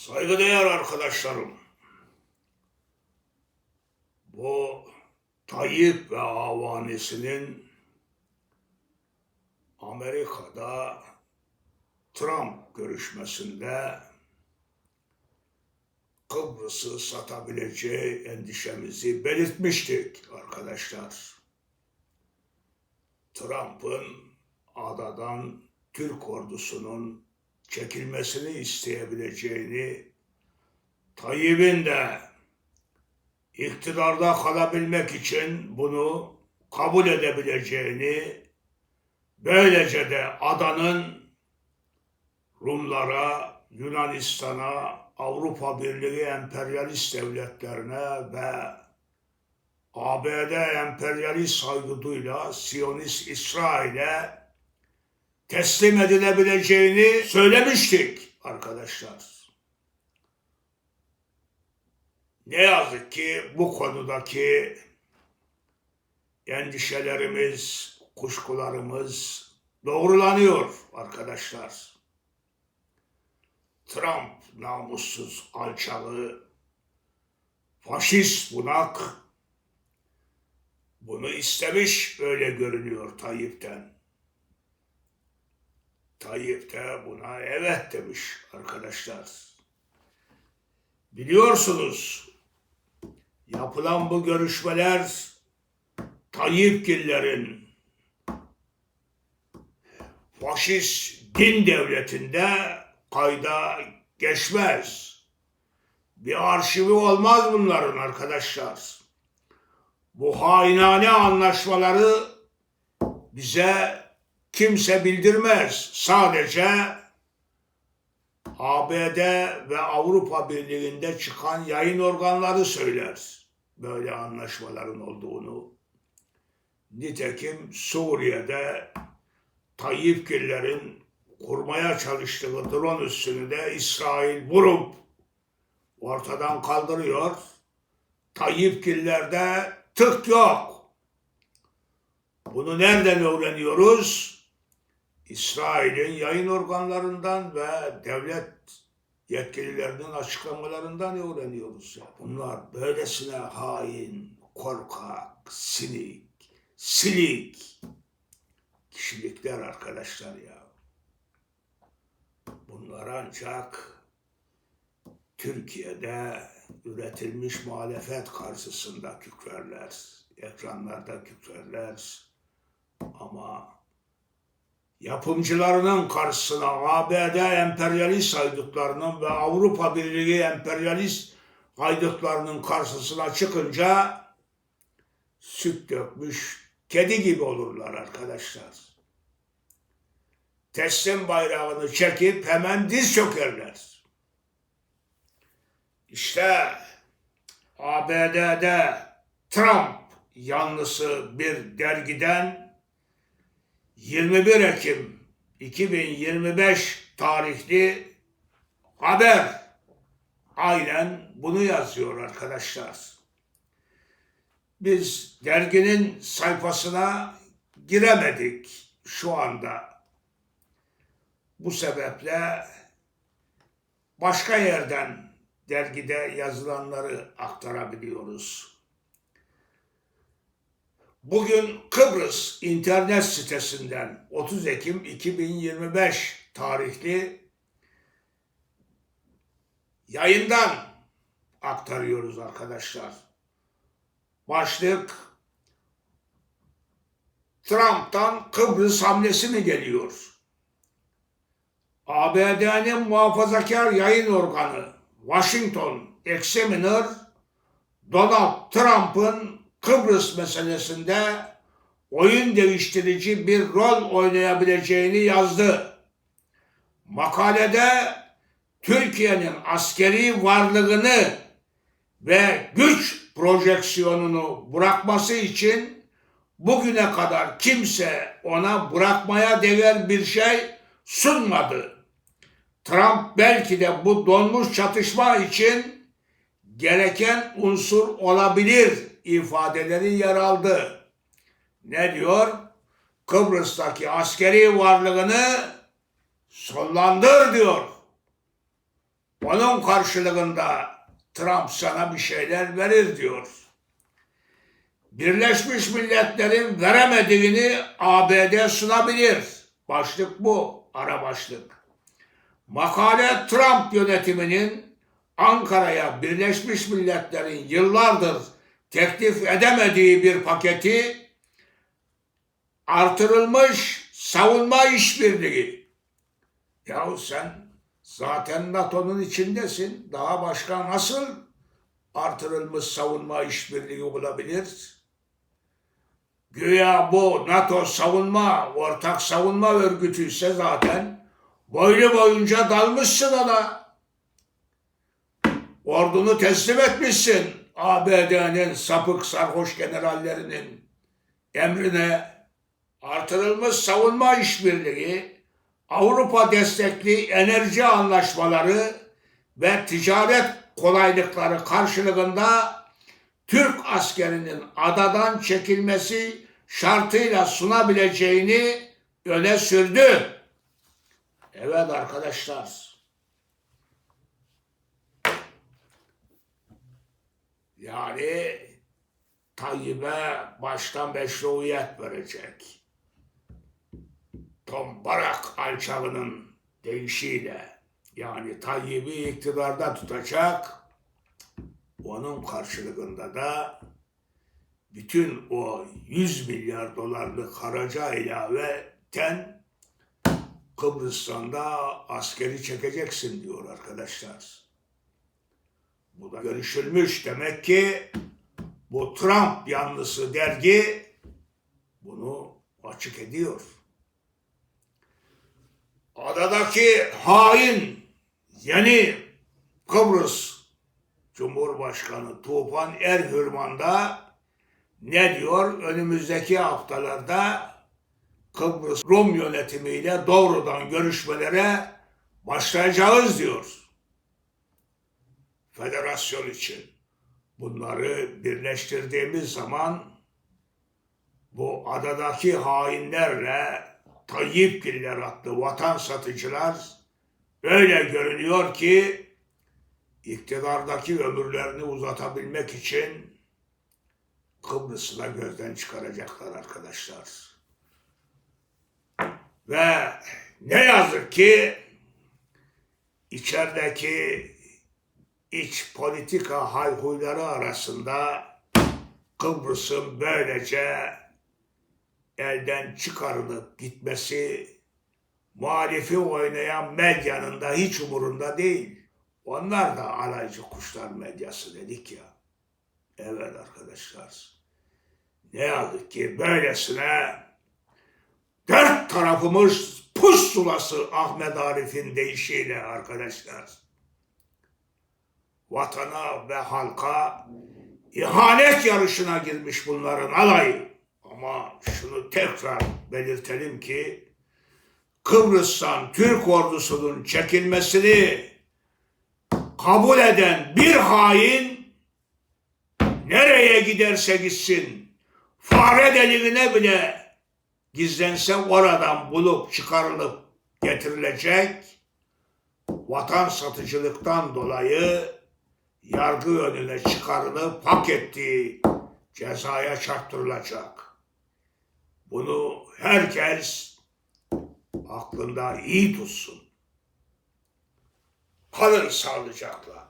Saygıdeğer arkadaşlarım, bu Tayyip ve avanesinin Amerika'da Trump görüşmesinde Kıbrıs'ı satabileceği endişemizi belirtmiştik arkadaşlar. Trump'ın adadan Türk ordusunun çekilmesini isteyebileceğini, Tayyip'in de iktidarda kalabilmek için bunu kabul edebileceğini, böylece de adanın Rumlara, Yunanistan'a, Avrupa Birliği emperyalist devletlerine ve ABD emperyalist hayduduyla Siyonist İsrail'e teslim edilebileceğini söylemiştik arkadaşlar. Ne yazık ki bu konudaki endişelerimiz, kuşkularımız doğrulanıyor arkadaşlar. Trump namussuz, alçalı, faşist bunak bunu istemiş öyle görünüyor Tayyip'ten. Tayyip de buna evet demiş arkadaşlar. Biliyorsunuz yapılan bu görüşmeler Tayyipgillerin faşist din devletinde kayda geçmez. Bir arşivi olmaz bunların arkadaşlar. Bu hainane anlaşmaları bize kimse bildirmez. Sadece ABD ve Avrupa Birliği'nde çıkan yayın organları söyler böyle anlaşmaların olduğunu. Nitekim Suriye'de Tayyipgillerin kurmaya çalıştığı drone üssünü de İsrail vurup ortadan kaldırıyor. Tayyipgillerde tık yok. Bunu nereden öğreniyoruz? İsrail'in yayın organlarından ve devlet yetkililerinin açıklamalarından öğreniyoruz. Ya. Bunlar böylesine hain, korkak, sinik, silik kişilikler arkadaşlar ya. Bunlar ancak Türkiye'de üretilmiş muhalefet karşısında kükrerler. Ekranlarda kükrerler. Ama yapımcılarının karşısına ABD emperyalist haydutlarının ve Avrupa Birliği emperyalist haydutlarının karşısına çıkınca süt dökmüş kedi gibi olurlar arkadaşlar. Teslim bayrağını çekip hemen diz çökerler. İşte ABD'de Trump yanlısı bir dergiden 21 Ekim 2025 tarihli haber aynen bunu yazıyor arkadaşlar. Biz derginin sayfasına giremedik şu anda. Bu sebeple başka yerden dergide yazılanları aktarabiliyoruz. Bugün Kıbrıs internet sitesinden 30 Ekim 2025 tarihli yayından aktarıyoruz arkadaşlar. Başlık Trump'tan Kıbrıs hamlesi mi geliyor? ABD'nin muhafazakar yayın organı Washington Examiner Donald Trump'ın Kıbrıs meselesinde oyun değiştirici bir rol oynayabileceğini yazdı. Makalede Türkiye'nin askeri varlığını ve güç projeksiyonunu bırakması için bugüne kadar kimse ona bırakmaya değer bir şey sunmadı. Trump belki de bu donmuş çatışma için gereken unsur olabilir ifadeleri yer aldı. Ne diyor? Kıbrıs'taki askeri varlığını sonlandır diyor. Onun karşılığında Trump sana bir şeyler verir diyor. Birleşmiş Milletler'in veremediğini ABD sunabilir. Başlık bu, ara başlık. Makale Trump yönetiminin Ankara'ya Birleşmiş Milletler'in yıllardır teklif edemediği bir paketi artırılmış savunma işbirliği. Yahu sen zaten NATO'nun içindesin. Daha başka nasıl artırılmış savunma işbirliği olabilir? Güya bu NATO savunma, ortak savunma örgütü ise zaten boylu boyunca dalmışsın ona. Ordunu teslim etmişsin ABD'nin sapık sarhoş generallerinin emrine artırılmış savunma işbirliği, Avrupa destekli enerji anlaşmaları ve ticaret kolaylıkları karşılığında Türk askerinin adadan çekilmesi şartıyla sunabileceğini öne sürdü. Evet arkadaşlar. Yani Tayyip'e baştan meşruiyet verecek. Tom Barak alçağının deyişiyle yani Tayyip'i iktidarda tutacak onun karşılığında da bütün o 100 milyar dolarlık haraca ilaveten Kıbrıs'tan da askeri çekeceksin diyor arkadaşlar. Bu da görüşülmüş. Demek ki bu Trump yanlısı dergi bunu açık ediyor. Adadaki hain yeni Kıbrıs Cumhurbaşkanı Tufan Erhürman da ne diyor? Önümüzdeki haftalarda Kıbrıs Rum yönetimiyle doğrudan görüşmelere başlayacağız diyor. Federasyon için. Bunları birleştirdiğimiz zaman bu adadaki hainlerle Tayyipgiller adlı vatan satıcılar öyle görünüyor ki iktidardaki ömürlerini uzatabilmek için Kıbrıs'ı gözden çıkaracaklar arkadaşlar. Ve ne yazık ki içerideki iç politika hayhuyları arasında Kıbrıs'ın böylece elden çıkarılıp gitmesi muhalifi oynayan medyanın da hiç umurunda değil. Onlar da alaycı kuşlar medyası dedik ya. Evet arkadaşlar. Ne yazık ki böylesine dört tarafımız pussulası Ahmet Arif'in deyişiyle arkadaşlar. Vatana ve halka ihanet yarışına girmiş bunların alayı. Ama şunu tekrar belirtelim ki Kıbrıs'tan Türk ordusunun çekilmesini kabul eden bir hain nereye giderse gitsin fare deliğine bile gizlense oradan bulup çıkarılıp getirilecek vatan satıcılıktan dolayı yargı önüne çıkarılıp hak ettiği cezaya çarptırılacak. Bunu herkes aklında iyi tutsun. Kalın sağlıcakla.